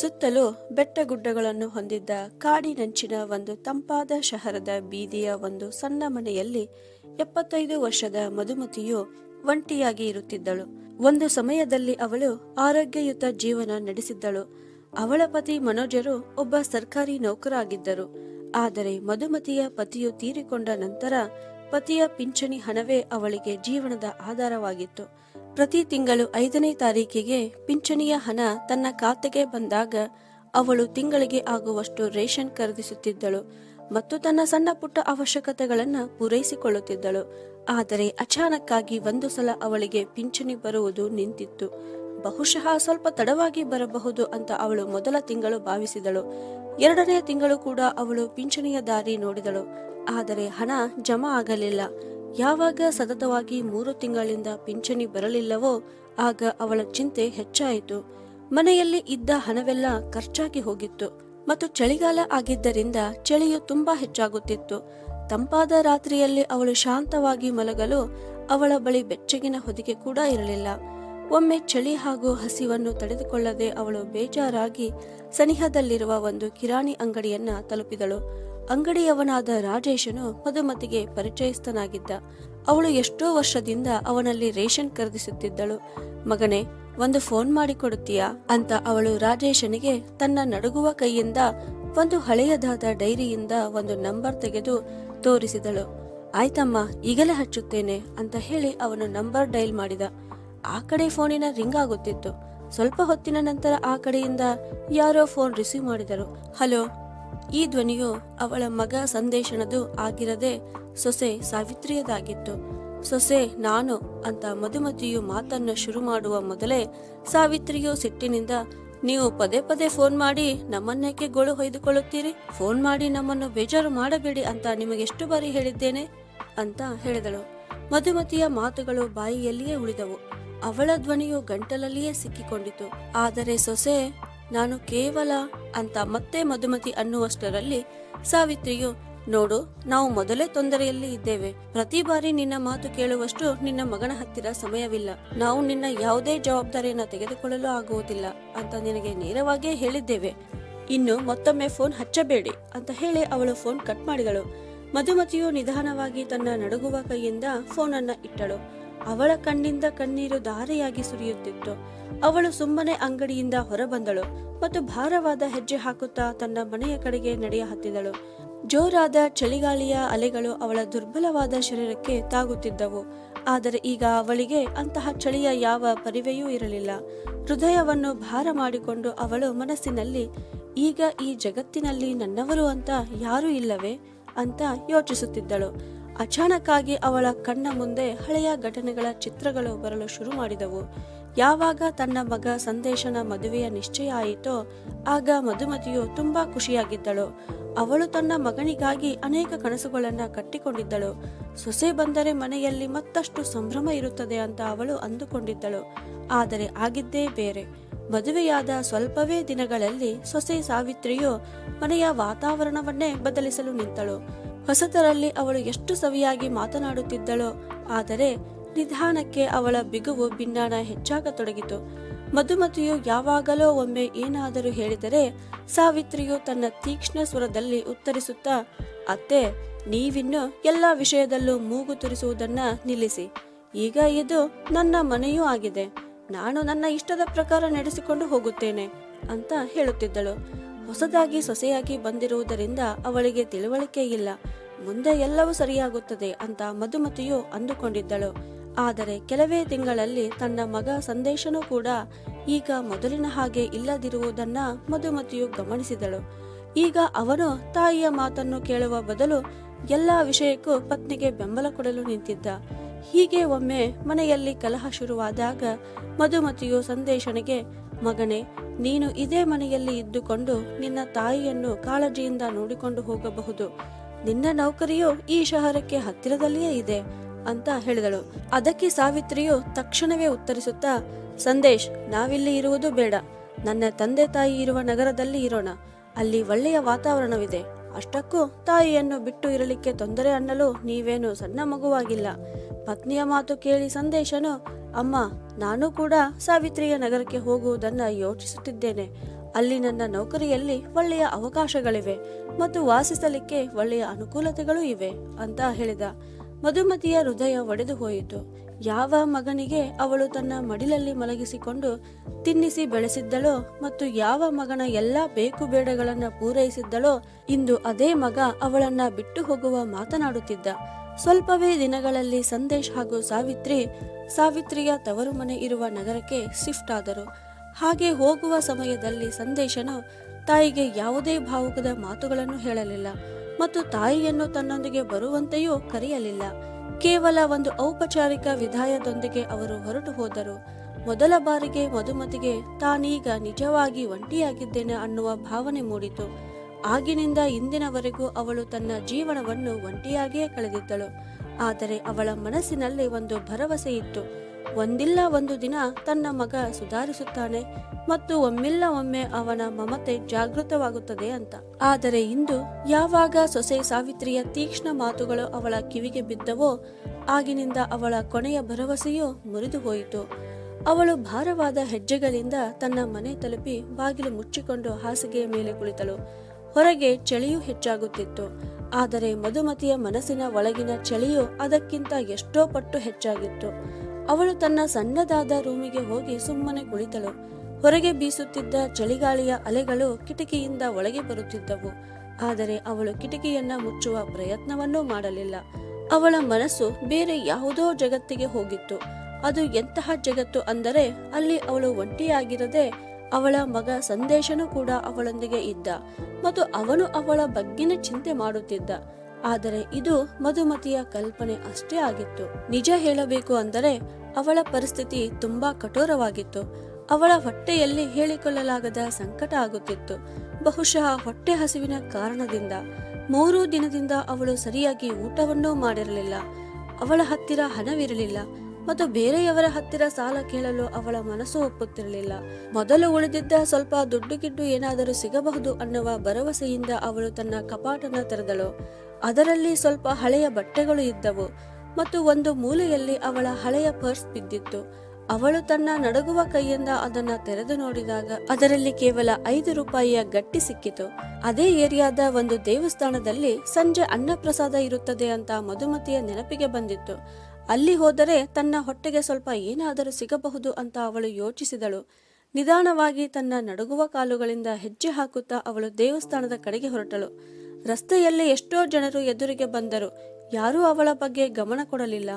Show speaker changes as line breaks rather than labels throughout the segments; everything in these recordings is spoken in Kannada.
ಸುತ್ತಲೂ ಬೆಟ್ಟಗುಡ್ಡಗಳನ್ನು ಹೊಂದಿದ್ದ ಕಾಡಿನಂಚಿನ ಒಂದು ತಂಪಾದ ಶಹರದ ಬೀದಿಯ ಒಂದು ಸಣ್ಣ ಮನೆಯಲ್ಲಿ ಎಪ್ಪತ್ತೈದು ವರ್ಷದ ಮಧುಮತಿಯು ಒಂಟಿಯಾಗಿ ಇರುತ್ತಿದ್ದಳು. ಒಂದು ಸಮಯದಲ್ಲಿ ಅವಳು ಆರೋಗ್ಯಯುತ ಜೀವನ ನಡೆಸಿದ್ದಳು. ಅವಳ ಪತಿ ಮನೋಜರು ಒಬ್ಬ ಸರ್ಕಾರಿ ನೌಕರಾಗಿದ್ದರು. ಆದರೆ ಮಧುಮತಿಯ ಪತಿಯು ತೀರಿಕೊಂಡ ನಂತರ ಪತಿಯ ಪಿಂಚಣಿ ಹಣವೇ ಅವಳಿಗೆ ಜೀವನದ ಆಧಾರವಾಗಿತ್ತು. ಪ್ರತಿ ತಿಂಗಳು ಐದನೇ ತಾರೀಕಿಗೆ ಪಿಂಚಣಿಯ ಹಣ ತನ್ನ ಖಾತೆಗೆ ಬಂದಾಗ ಅವಳು ತಿಂಗಳಿಗೆ ಆಗುವಷ್ಟು ರೇಷನ್ ಖರೀದಿಸುತ್ತಿದ್ದಳು ಮತ್ತು ತನ್ನ ಸಣ್ಣ ಪುಟ್ಟ ಅವಶ್ಯಕತೆಗಳನ್ನು ಪೂರೈಸಿಕೊಳ್ಳುತ್ತಿದ್ದಳು. ಆದರೆ ಅಚಾನಕ್ಕಾಗಿ ಒಂದು ಸಲ ಅವಳಿಗೆ ಪಿಂಚಣಿ ಬರುವುದು ನಿಂತಿತ್ತು. ಬಹುಶಃ ಸ್ವಲ್ಪ ತಡವಾಗಿ ಬರಬಹುದು ಅಂತ ಅವಳು ಮೊದಲ ತಿಂಗಳು ಭಾವಿಸಿದಳು. ಎರಡನೇ ತಿಂಗಳು ಕೂಡ ಅವಳು ಪಿಂಚಣಿಯ ದಾರಿ ನೋಡಿದಳು. ಆದರೆ ಹಣ ಜಮಾ ಆಗಲಿಲ್ಲ. ಯಾವಾಗ ಸತತವಾಗಿ ಮೂರು ತಿಂಗಳಿಂದ ಪಿಂಚಣಿ ಬರಲಿಲ್ಲವೋ ಆಗ ಅವಳ ಚಿಂತೆ ಹೆಚ್ಚಾಯಿತು. ಮನೆಯಲ್ಲಿ ಇದ್ದ ಹಣವೆಲ್ಲ ಖರ್ಚಾಗಿ ಹೋಗಿತ್ತು ಮತ್ತು ಚಳಿಗಾಲ ಆಗಿದ್ದರಿಂದ ಚಳಿಯು ತುಂಬಾ ಹೆಚ್ಚಾಗುತ್ತಿತ್ತು. ತಂಪಾದ ರಾತ್ರಿಯಲ್ಲಿ ಅವಳು ಶಾಂತವಾಗಿ ಮಲಗಲು ಅವಳ ಬಳಿ ಬೆಚ್ಚಗಿನ ಹೊದಿಕೆ ಕೂಡ ಇರಲಿಲ್ಲ. ಒಮ್ಮೆ ಚಳಿ ಹಾಗೂ ಹಸಿವನ್ನು ತಡೆದುಕೊಳ್ಳದೆ ಅವಳು ಬೇಜಾರಾಗಿ ಸನಿಹದಲ್ಲಿರುವ ಒಂದು ಕಿರಾಣಿ ಅಂಗಡಿಯನ್ನ ತಲುಪಿದಳು. ಅಂಗಡಿಯವನಾದ ರಾಜೇಶನು ಮಧುಮತಿಗೆ ಪರಿಚಯಸ್ಥನಾಗಿದ್ದ. ಅವಳು ಎಷ್ಟೋ ವರ್ಷದಿಂದ ಅವನಲ್ಲಿ ರೇಷನ್ ಖರೀದಿಸುತ್ತಿದ್ದಳು. ಮಗನೇ, ಒಂದು ಫೋನ್ ಮಾಡಿ ಕೊಡುತ್ತೀಯಾ ಅಂತ ಅವಳು ರಾಜೇಶನಿಗೆ ತನ್ನ ನಡುಗುವ ಕೈಯಿಂದ ಒಂದು ಹಳೆಯದಾದ ಡೈರಿಯಿಂದ ಒಂದು ನಂಬರ್ ತೆಗೆದು ತೋರಿಸಿದಳು. ಆಯ್ತಮ್ಮ, ಈಗಲೇ ಹಚ್ಚುತ್ತೇನೆ ಅಂತ ಹೇಳಿ ಅವನು ನಂಬರ್ ಡೈಲ್ ಮಾಡಿದ. ಆ ಕಡೆ ಫೋನಿನ ರಿಂಗ್ ಆಗುತ್ತಿತ್ತು. ಸ್ವಲ್ಪ ಹೊತ್ತಿನ ನಂತರ ಆ ಕಡೆಯಿಂದ ಯಾರೋ ಫೋನ್ ರಿಸೀವ್ ಮಾಡಿದರು. ಹಲೋ ಈ ಧ್ವನಿಯು ಅವಳ ಮಗ ಸಂದೇಶನದು ಆಗಿರದೆ ಸೊಸೆ ಸಾವಿತ್ರಿಯದಾಗಿತ್ತು. ಸೊಸೆ, ನಾನು ಅಂತ ಮಧುಮತಿಯು ಮಾತನ್ನು ಶುರು ಮಾಡುವ ಮೊದಲೇ ಸಾವಿತ್ರಿಯು ಸಿಟ್ಟಿನಿಂದ, ನೀವು ಪದೇ ಪದೇ ಫೋನ್ ಮಾಡಿ ನಮ್ಮನ್ನೇಕೆ ಗೋಳು ಹೊಯ್ದುಕೊಳ್ಳುತ್ತೀರಿ? ಫೋನ್ ಮಾಡಿ ನಮ್ಮನ್ನು ಬೇಜಾರು ಮಾಡಬೇಡಿ ಅಂತ ನಿಮಗೆ ಎಷ್ಟು ಬಾರಿ ಹೇಳಿದ್ದೇನೆ? ಅಂತ ಹೇಳಿದಳು. ಮಧುಮತಿಯ ಮಾತುಗಳು ಬಾಯಿಯಲ್ಲಿಯೇ ಉಳಿದವು. ಅವಳ ಧ್ವನಿಯು ಗಂಟಲಲ್ಲಿಯೇ ಸಿಕ್ಕಿಕೊಂಡಿತು. ಆದರೆ ಸೊಸೆ ನಾನು ಕೇವಲ ಅಂತ ಮತ್ತೆ ಮಧುಮತಿ ಅನ್ನುವಷ್ಟರಲ್ಲಿ, ಸಾವಿತ್ರಿಯು, ನೋಡು, ನಾವು ಮೊದಲೇ ತೊಂದರೆಯಲ್ಲಿ ಇದ್ದೇವೆ. ಪ್ರತಿ ಬಾರಿ ನಿನ್ನ ಮಾತು ಕೇಳುವಷ್ಟು ನಿನ್ನ ಮಗನ ಹತ್ತಿರ ಸಮಯವಿಲ್ಲ. ನಾವು ನಿನ್ನ ಯಾವುದೇ ಜವಾಬ್ದಾರಿಯನ್ನು ತೆಗೆದುಕೊಳ್ಳಲು ಆಗುವುದಿಲ್ಲ ಅಂತ ನಿನಗೆ ನೇರವಾಗಿಯೇ ಹೇಳಿದ್ದೇವೆ. ಇನ್ನು ಮತ್ತೊಮ್ಮೆ ಫೋನ್ ಹಚ್ಚಬೇಡಿ, ಅಂತ ಹೇಳಿ ಅವಳು ಫೋನ್ ಕಟ್ ಮಾಡಿದಳು. ಮಧುಮತಿಯು ನಿಧಾನವಾಗಿ ತನ್ನ ನಡುಗುವ ಕೈಯಿಂದ ಫೋನನ್ನ ಇಟ್ಟಳು. ಅವಳ ಕಣ್ಣಿಂದ ಕಣ್ಣೀರು ಧಾರೆಯಾಗಿ ಸುರಿಯುತ್ತಿತ್ತು. ಅವಳು ಸುಮ್ಮನೆ ಅಂಗಡಿಯಿಂದ ಹೊರಬಂದಳು ಮತ್ತು ಭಾರವಾದ ಹೆಜ್ಜೆ ಹಾಕುತ್ತಾ ತನ್ನ ಮನೆಯ ಕಡೆಗೆ ನಡೆಯ ಹತ್ತಿದಳು. ಜೋರಾದ ಚಳಿಗಾಳಿಯ ಅಲೆಗಳು ಅವಳ ದುರ್ಬಲವಾದ ಶರೀರಕ್ಕೆ ತಾಗುತ್ತಿದ್ದವು. ಆದರೆ ಈಗ ಅವಳಿಗೆ ಅಂತಹ ಚಳಿಯ ಯಾವ ಪರಿವೆಯೂ ಇರಲಿಲ್ಲ. ಹೃದಯವನ್ನು ಭಾರ ಮಾಡಿಕೊಂಡು ಅವಳು ಮನಸ್ಸಿನಲ್ಲಿ, ಈಗ ಈ ಜಗತ್ತಿನಲ್ಲಿ ನನ್ನವರು ಅಂತ ಯಾರೂ ಇಲ್ಲವೇ? ಅಂತ ಯೋಚಿಸುತ್ತಿದ್ದಳು. ಅಚಾನಕ್ಕಾಗಿ ಅವಳ ಕಣ್ಣ ಮುಂದೆ ಹಳೆಯ ಘಟನೆಗಳ ಚಿತ್ರಗಳು ಬರಲು ಶುರು ಮಾಡಿದವು. ಯಾವಾಗ ತನ್ನ ಮಗ ಸಂದೇಶನ ಮದುವೆಯ ನಿಶ್ಚಯ ಆಯಿತೋ, ಆಗ ಮಧುಮತಿಯು ತುಂಬಾ ಖುಷಿಯಾಗಿದ್ದಳು. ಅವಳು ತನ್ನ ಮಗನಿಗಾಗಿ ಅನೇಕ ಕನಸುಗಳನ್ನ ಕಟ್ಟಿಕೊಂಡಿದ್ದಳು. ಸೊಸೆ ಬಂದರೆ ಮನೆಯಲ್ಲಿ ಮತ್ತಷ್ಟು ಸಂಭ್ರಮ ಇರುತ್ತದೆ ಅಂತ ಅವಳು ಅಂದುಕೊಂಡಿದ್ದಳು. ಆದರೆ ಆಗಿದ್ದೇ ಬೇರೆ. ಮದುವೆಯಾದ ಸ್ವಲ್ಪವೇ ದಿನಗಳಲ್ಲಿ ಸೊಸೆ ಸಾವಿತ್ರಿಯು ಮನೆಯ ವಾತಾವರಣವನ್ನೇ ಬದಲಿಸಲು ನಿಂತಳು. ಹೊಸತರಲ್ಲಿ ಅವಳು ಎಷ್ಟು ಸವಿಯಾಗಿ ಮಾತನಾಡುತ್ತಿದ್ದಳೋ, ಆದರೆ ನಿಧಾನಕ್ಕೆ ಅವಳ ಬಿಗುವು ಭಿನ್ನಾಣ ಹೆಚ್ಚಾಗತೊಡಗಿತು. ಮಧುಮತಿಯು ಯಾವಾಗಲೋ ಒಮ್ಮೆ ಏನಾದರೂ ಹೇಳಿದರೆ ಸಾವಿತ್ರಿಯು ತನ್ನ ತೀಕ್ಷ್ಣ ಸ್ವರದಲ್ಲಿ ಉತ್ತರಿಸುತ್ತಾ, ಅತ್ತೆ, ನೀವಿನ್ನು ಎಲ್ಲ ವಿಷಯದಲ್ಲೂ ಮೂಗು ತುರಿಸುವುದನ್ನ ನಿಲ್ಲಿಸಿ. ಈಗ ಇದು ನನ್ನ ಮನೆಯೂ ಆಗಿದೆ. ನಾನು ನನ್ನ ಇಷ್ಟದ ಪ್ರಕಾರ ನಡೆಸಿಕೊಂಡು ಹೋಗುತ್ತೇನೆ, ಅಂತ ಹೇಳುತ್ತಿದ್ದಳು. ಹೊಸದಾಗಿ ಸೊಸೆಯಾಗಿ ಬಂದಿರುವುದರಿಂದ ಅವಳಿಗೆ ತಿಳುವಳಿಕೆ ಇಲ್ಲ. ಮುಂದೆ ಎಲ್ಲವೂ ಸರಿಯಾಗುತ್ತದೆ ಅಂತ ಮಧುಮತಿಯು ಅಂದುಕೊಂಡಿದ್ದಳು. ಆದರೆ ಕೆಲವೇ ತಿಂಗಳಲ್ಲಿ ತನ್ನ ಮಗ ಸಂದೇಶನೂ ಕೂಡ ಈಗ ಮೊದಲಿನ ಹಾಗೆ ಇಲ್ಲದಿರುವುದನ್ನ ಮಧುಮತಿಯು ಗಮನಿಸಿದಳು. ಈಗ ಅವನು ತಾಯಿಯ ಮಾತನ್ನು ಕೇಳುವ ಬದಲು ಎಲ್ಲಾ ವಿಷಯಕ್ಕೂ ಪತ್ನಿಗೆ ಬೆಂಬಲ ಕೊಡಲು ನಿಂತಿದ್ದ. ಹೀಗೆ ಒಮ್ಮೆ ಮನೆಯಲ್ಲಿ ಕಲಹ ಶುರುವಾದಾಗ ಮಧುಮತಿಯು ಸಂದೇಶನಿಗೆ, ಮಗನೇ, ನೀನು ಇದೇ ಮನೆಯಲ್ಲಿ ಇದ್ದುಕೊಂಡು ನಿನ್ನ ತಾಯಿಯನ್ನು ಕಾಳಜಿಯಿಂದ ನೋಡಿಕೊಂಡು ಹೋಗಬಹುದು. ನಿನ್ನ ನೌಕರಿಯು ಈ ಶಹರಕ್ಕೆ ಹತ್ತಿರದಲ್ಲಿಯೇ ಇದೆ ಅಂತ ಹೇಳಿದಳು. ಅದಕ್ಕೆ ಸಾವಿತ್ರಿಯು ತಕ್ಷಣವೇ ಉತ್ತರಿಸುತ್ತಾ, ಸಂದೇಶ್, ನಾವಿಲ್ಲಿ ಇರುವುದು ಬೇಡ. ನನ್ನ ತಂದೆ ತಾಯಿ ಇರುವ ನಗರದಲ್ಲಿ ಇರೋಣ. ಅಲ್ಲಿ ಒಳ್ಳೆಯ ವಾತಾವರಣವಿದೆ. ಅಷ್ಟಕ್ಕೂ ತಾಯಿಯನ್ನು ಬಿಟ್ಟು ಇರಲಿಕ್ಕೆ ತೊಂದರೆ ಅನ್ನಲು ನೀವೇನು ಸಣ್ಣ ಮಗುವಾಗಿಲ್ಲ. ಪತ್ನಿಯ ಮಾತು ಕೇಳಿ ಸಂದೇಶನು, ಅಮ್ಮ, ನಾನು ಕೂಡ ಸಾವಿತ್ರಿಯ ನಗರಕ್ಕೆ ಹೋಗುವುದನ್ನ ಯೋಚಿಸುತ್ತಿದ್ದೇನೆ. ಅಲ್ಲಿ ನನ್ನ ನೌಕರಿಯಲ್ಲಿ ಒಳ್ಳೆಯ ಅವಕಾಶಗಳಿವೆ ಮತ್ತು ವಾಸಿಸಲಿಕ್ಕೆ ಒಳ್ಳೆಯ ಅನುಕೂಲತೆಗಳು ಇವೆ ಅಂತ ಹೇಳಿದ. ಮಧುಮತಿಯ ಹೃದಯ ಒಡೆದು ಹೋಯಿತು. ಯಾವ ಮಗನಿಗೆ ಅವಳು ತನ್ನ ಮಡಿಲಲ್ಲಿ ಮಲಗಿಸಿಕೊಂಡು ತಿನ್ನಿಸಿ ಬೆಳೆಸಿದ್ದಳೋ ಮತ್ತು ಯಾವ ಮಗನ ಎಲ್ಲಾ ಬೇಕು ಬೇಡಗಳನ್ನು ಪೂರೈಸಿದ್ದಳೋ, ಇಂದು ಅದೇ ಮಗ ಅವಳನ್ನ ಬಿಟ್ಟು ಹೋಗುವ ಮಾತನಾಡುತ್ತಿದ್ದ. ಸ್ವಲ್ಪವೇ ದಿನಗಳಲ್ಲಿ ಸಂದೇಶ್ ಹಾಗೂ ಸಾವಿತ್ರಿ, ಸಾವಿತ್ರಿಯ ತವರು ಮನೆ ಇರುವ ನಗರಕ್ಕೆ ಶಿಫ್ಟ್ ಆದರು. ಹಾಗೆ ಹೋಗುವ ಸಮಯದಲ್ಲಿ ಸಂದೇಶನ ತಾಯಿಗೆ ಯಾವುದೇ ಭಾವುಕದ ಮಾತುಗಳನ್ನು ಹೇಳಲಿಲ್ಲ ಮತ್ತು ತಾಯಿಯನ್ನು ತನ್ನೊಂದಿಗೆ ಬರುವಂತೆಯೂ ಕರೆಯಲಿಲ್ಲ. ಕೇವಲ ಒಂದು ಔಪಚಾರಿಕ ವಿದಾಯದೊಂದಿಗೆ ಅವರು ಹೊರಟು ಹೋದರು. ಮೊದಲ ಬಾರಿಗೆ ಮಧುಮತಿಗೆ ತಾನೀಗ ನಿಜವಾಗಿ ಒಂಟಿಯಾಗಿದ್ದೇನೆ ಅನ್ನುವ ಭಾವನೆ ಮೂಡಿತು. ಆಗಿನಿಂದ ಇಂದಿನವರೆಗೂ ಅವಳು ತನ್ನ ಜೀವನವನ್ನು ಒಂಟಿಯಾಗಿಯೇ ಕಳೆದಿದ್ದಳು. ಆದರೆ ಅವಳ ಮನಸ್ಸಿನಲ್ಲಿ ಒಂದು ಭರವಸೆ ಇತ್ತು. ಒಂದಿಲ್ಲ ಒಂದು ದಿನ ತನ್ನ ಮಗ ಸುಧಾರಿಸುತ್ತಾನೆ ಮತ್ತು ಒಮ್ಮಿಲ್ಲ ಒಮ್ಮೆ ಅವನ ಮಮತೆ ಜಾಗೃತವಾಗುತ್ತದೆ ಅಂತ. ಆದರೆ ಇಂದು ಯಾವಾಗ ಸೊಸೆ ಸಾವಿತ್ರಿಯ ತೀಕ್ಷ್ಣ ಮಾತುಗಳು ಅವಳ ಕಿವಿಗೆ ಬಿದ್ದವೋ, ಆಗಿನಿಂದ ಅವಳ ಕೊನೆಯ ಭರವಸೆಯೂ ಮುರಿದು ಹೋಯಿತು. ಅವಳು ಭಾರವಾದ ಹೆಜ್ಜೆಗಳಿಂದ ತನ್ನ ಮನೆ ತಲುಪಿ ಬಾಗಿಲು ಮುಚ್ಚಿಕೊಂಡು ಹಾಸಿಗೆಯ ಮೇಲೆ ಕುಳಿತಳು. ಹೊರಗೆ ಚಳಿಯೂ ಹೆಚ್ಚಾಗುತ್ತಿತ್ತು. ಆದರೆ ಮಧುಮತಿಯ ಮನಸ್ಸಿನ ಒಳಗಿನ ಚಳಿಯು ಅದಕ್ಕಿಂತ ಎಷ್ಟೋ ಪಟ್ಟು ಹೆಚ್ಚಾಗಿತ್ತು. ಅವಳು ತನ್ನ ಸಣ್ಣದಾದ ರೂಮಿಗೆ ಹೋಗಿ ಸುಮ್ಮನೆ ಕುಳಿತಳು. ಹೊರಗೆ ಬೀಸುತ್ತಿದ್ದ ಚಳಿಗಾಳಿಯ ಅಲೆಗಳು ಕಿಟಕಿಯಿಂದ ಒಳಗೆ ಬರುತ್ತಿದ್ದವು. ಆದರೆ ಅವಳು ಕಿಟಕಿಯನ್ನ ಮುಚ್ಚುವ ಪ್ರಯತ್ನವನ್ನೂ ಮಾಡಲಿಲ್ಲ. ಅವಳ ಮನಸ್ಸು ಬೇರೆ ಯಾವುದೋ ಜಗತ್ತಿಗೆ ಹೋಗಿತ್ತು. ಅದು ಎಂತಹ ಜಗತ್ತು ಅಂದರೆ ಅಲ್ಲಿ ಅವಳು ಒಂಟಿಯಾಗಿರದೆ ಅವಳ ಮಗ ಸಂದೇಶನು ಕೂಡ ಅವಳೊಂದಿಗೆ ಇದ್ದ ಮತ್ತು ಅವನು ಅವಳ ಬಗ್ಗಿನ ಚಿಂತೆ ಮಾಡುತ್ತಿದ್ದ. ಆದರೆ ಇದು ಮಧುಮತಿಯ ಕಲ್ಪನೆ ಅಷ್ಟೇ ಆಗಿತ್ತು. ನಿಜ ಹೇಳಬೇಕು ಅಂದರೆ ಅವಳ ಪರಿಸ್ಥಿತಿ ತುಂಬಾ ಕಠೋರವಾಗಿತ್ತು. ಅವಳ ಹೊಟ್ಟೆಯಲ್ಲಿ ಹೇಳಿಕೊಳ್ಳಲಾಗದ ಸಂಕಟ ಆಗುತ್ತಿತ್ತು. ಬಹುಶಃ ಹೊಟ್ಟೆ ಹಸಿವಿನ ಕಾರಣದಿಂದ. ಮೂರು ದಿನದಿಂದ ಅವಳು ಸರಿಯಾಗಿ ಊಟವನ್ನೂ ಮಾಡಿರಲಿಲ್ಲ. ಅವಳ ಹತ್ತಿರ ಹಣವಿರಲಿಲ್ಲ ಮತ್ತು ಬೇರೆಯವರ ಹತ್ತಿರ ಸಾಲ ಕೇಳಲು ಅವಳ ಮನಸ್ಸು ಒಪ್ಪುತ್ತಿರಲಿಲ್ಲ. ಮೊದಲು ಉಳಿದಿದ್ದ ಸ್ವಲ್ಪ ದುಡ್ಡು ಗಿಡ್ಡು ಏನಾದರೂ ಸಿಗಬಹುದು ಅನ್ನುವ ಭರವಸೆಯಿಂದ ಅವಳು ತನ್ನ ಕಪಾಟನ್ನು ತೆರೆದಳು. ಅದರಲ್ಲಿ ಸ್ವಲ್ಪ ಹಳೆಯ ಬಟ್ಟೆಗಳು ಇದ್ದವು ಮತ್ತು ಒಂದು ಮೂಲೆಯಲ್ಲಿ ಅವಳ ಹಳೆಯ ಪರ್ಸ್ ಬಿದ್ದಿತ್ತು. ಅವಳು ತನ್ನ ನಡುಗುವ ಕೈಯಿಂದ ಅದನ್ನ ತೆರೆದು ನೋಡಿದಾಗ ಅದರಲ್ಲಿ ಕೇವಲ ಐದು ರೂಪಾಯಿಯ ಗಟ್ಟಿ ಸಿಕ್ಕಿತು. ಅದೇ ಏರಿಯಾದ ಒಂದು ದೇವಸ್ಥಾನದಲ್ಲಿ ಸಂಜೆ ಅನ್ನಪ್ರಸಾದ ಇರುತ್ತದೆ ಅಂತ ಮಧುಮತಿಯ ನೆನಪಿಗೆ ಬಂದಿತ್ತು. ಅಲ್ಲಿ ಹೋದರೆ ತನ್ನ ಹೊಟ್ಟೆಗೆ ಸ್ವಲ್ಪ ಏನಾದರೂ ಸಿಗಬಹುದು ಅಂತ ಅವಳು ಯೋಚಿಸಿದಳು. ನಿಧಾನವಾಗಿ ತನ್ನ ನಡುಗುವ ಕಾಲುಗಳಿಂದ ಹೆಜ್ಜೆ ಹಾಕುತ್ತಾ ಅವಳು ದೇವಸ್ಥಾನದ ಕಡೆಗೆ ಹೊರಟಳು. ರಸ್ತೆಯಲ್ಲಿ ಎಷ್ಟೋ ಜನರು ಎದುರಿಗೆ ಬಂದರು. ಯಾರೂ ಅವಳ ಬಗ್ಗೆ ಗಮನ ಕೊಡಲಿಲ್ಲ.